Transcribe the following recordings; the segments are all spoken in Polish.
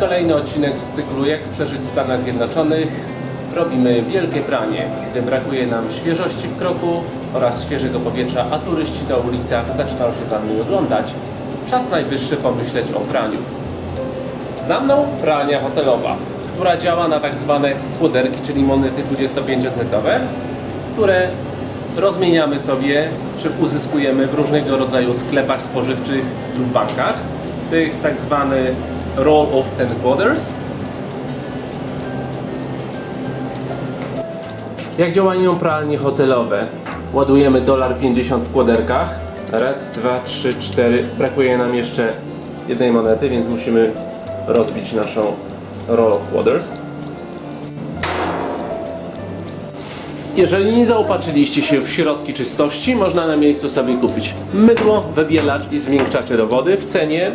kolejny odcinek z cyklu Jak przeżyć w Stanach Zjednoczonych. Robimy wielkie pranie, gdy brakuje nam świeżości w kroku oraz świeżego powietrza, a turyści na ulicach zaczynają się za mną oglądać. Czas najwyższy pomyśleć o praniu. Za mną pralnia hotelowa, która działa na tak zwane chłoderki, czyli monety 25-centowe, które rozmieniamy sobie, czy uzyskujemy w różnego rodzaju sklepach spożywczych lub bankach. To jest tak zwany roll of ten quarters. Jak działają pralnie hotelowe? Ładujemy dolar 50 w kłoderkach. Raz, dwa, trzy, cztery. Brakuje nam jeszcze jednej monety, więc musimy rozbić naszą roll of quarters. Jeżeli nie zaopatrzyliście się w środki czystości, można na miejscu sobie kupić mydło, wybielacz i zmiękczacze do wody w cenie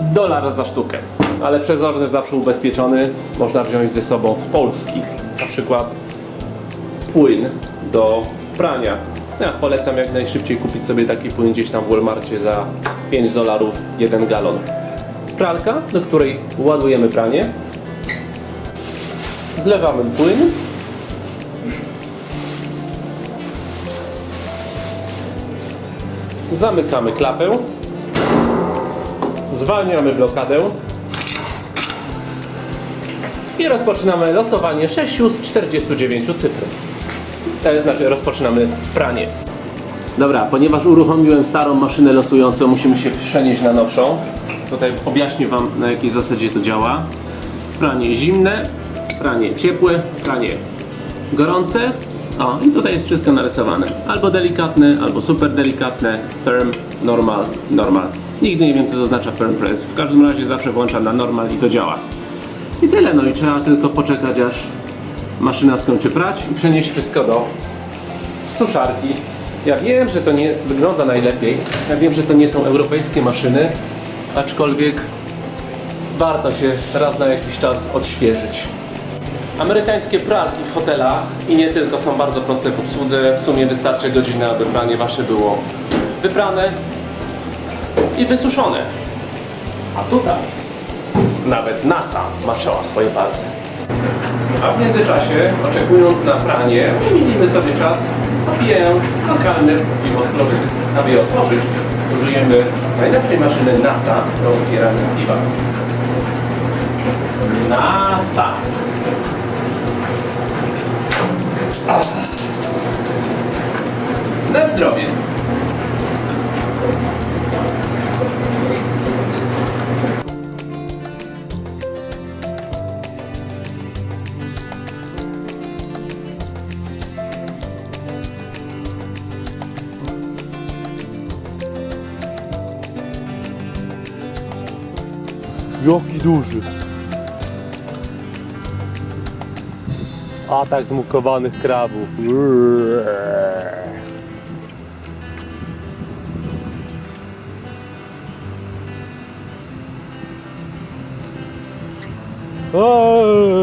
dolar za sztukę. Ale przezorny zawsze ubezpieczony można wziąć ze sobą z Polski. Na przykład płyn do prania. Ja polecam jak najszybciej kupić sobie taki płyn gdzieś tam w Walmarcie za 5 dolarów 1 galon. Pralka, do której ładujemy pranie. Wlewamy płyn. Zamykamy klapę. Zwalniamy blokadę. I rozpoczynamy losowanie 6 z 49 cyfr. To znaczy rozpoczynamy pranie. Dobra, ponieważ uruchomiłem starą maszynę losującą, musimy się przenieść na nowszą. Tutaj objaśnię Wam na jakiej zasadzie to działa. Pranie zimne, pranie ciepłe, pranie gorące. O, i tutaj jest wszystko narysowane. Albo delikatne, albo super delikatne, firm, normal, normal. Nigdy nie wiem co to oznacza firm press. W każdym razie zawsze włączam na normal i to działa. I tyle, no i trzeba tylko poczekać aż maszyna skończy prać i przenieść wszystko do suszarki. Ja wiem, że to nie wygląda najlepiej. Ja wiem, że to nie są europejskie maszyny, aczkolwiek warto się raz na jakiś czas odświeżyć. Amerykańskie pralki w hotelach i nie tylko są bardzo proste w obsłudze. W sumie wystarczy godzina, aby pranie wasze było wyprane i wysuszone. A tutaj nawet NASA maczała swoje palce. A w międzyczasie, oczekując na pranie, minimy sobie czas popijając lokalny piwo z. Aby je otworzyć, użyjemy najlepszej maszyny NASA do otwierania piwa. NASA! Jaki duży. Atak zmukowanych krabów. Uuuu.